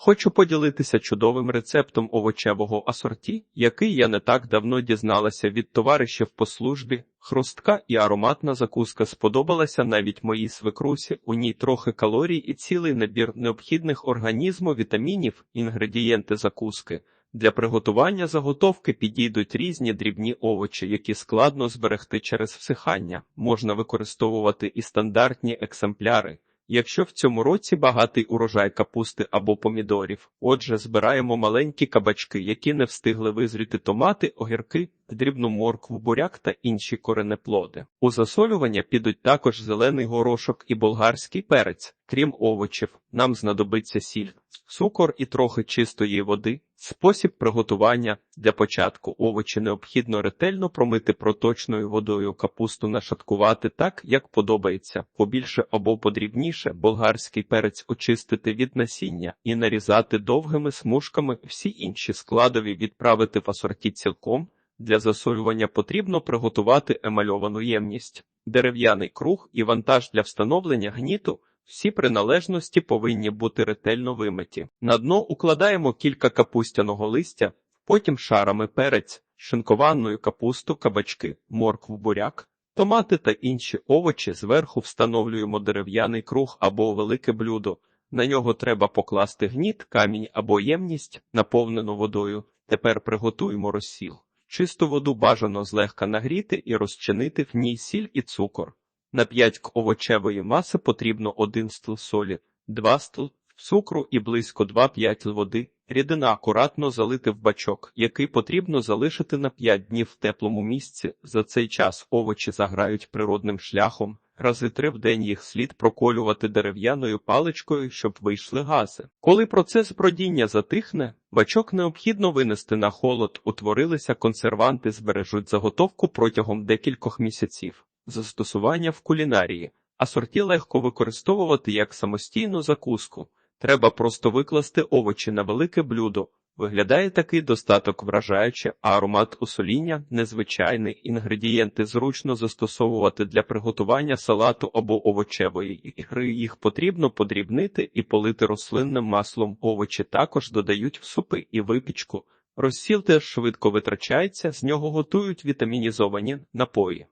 Хочу поділитися чудовим рецептом овочевого асорті, який я не так давно дізналася від товаришів по службі. Хрустка і ароматна закуска сподобалася навіть моїй свекрусі. У ній трохи калорій і цілий набір необхідних організму вітамінів, інгредієнти закуски. Для приготування заготовки підійдуть різні дрібні овочі, які складно зберегти через всихання. Можна використовувати і стандартні екземпляри. Якщо в цьому році багатий урожай капусти або помідорів, отже, збираємо маленькі кабачки, які не встигли визріти томати, огірки, дрібну моркву, буряк та інші коренеплоди. У засолювання підуть також зелений горошок і болгарський перець. Крім овочів, нам знадобиться сіль, цукор і трохи чистої води. Спосіб приготування для початку овочі необхідно ретельно промити проточною водою капусту нашаткувати так, як подобається, побільше або подрібніше, болгарський перець очистити від насіння і нарізати довгими смужками всі інші складові відправити в асорті цілком. Для засолювання потрібно приготувати емальовану ємність, дерев'яний круг і вантаж для встановлення гніту. Всі приналежності повинні бути ретельно вимиті. На дно укладаємо кілька капустяного листя, потім шарами перець, шинкованою капусту, кабачки, моркву, буряк, томати та інші овочі. Зверху встановлюємо дерев'яний круг або велике блюдо. На нього треба покласти гніт, камінь або ємність, наповнену водою. Тепер приготуємо розсіл. Чисту воду бажано злегка нагріти і розчинити в ній сіль і цукор. На 5 к овочевої маси потрібно 1 стл солі, 2 стл цукру і близько 2-5 води. Рідина акуратно залити в бачок, який потрібно залишити на 5 днів в теплому місці. За цей час овочі заграють природним шляхом. Рази три в день їх слід проколювати дерев'яною паличкою, щоб вийшли гази. Коли процес бродіння затихне, бачок необхідно винести на холод, утворилися консерванти, збережуть заготовку протягом декількох місяців. Застосування в кулінарії. Асорті легко використовувати як самостійну закуску. Треба просто викласти овочі на велике блюдо. Виглядає такий достаток вражаюче, а аромат усоління незвичайний. Інгредієнти зручно застосовувати для приготування салату або овочевої ігри. Їх потрібно подрібнити і полити рослинним маслом. Овочі також додають в супи і випічку. Розсіл теж швидко витрачається, з нього готують вітамінізовані напої.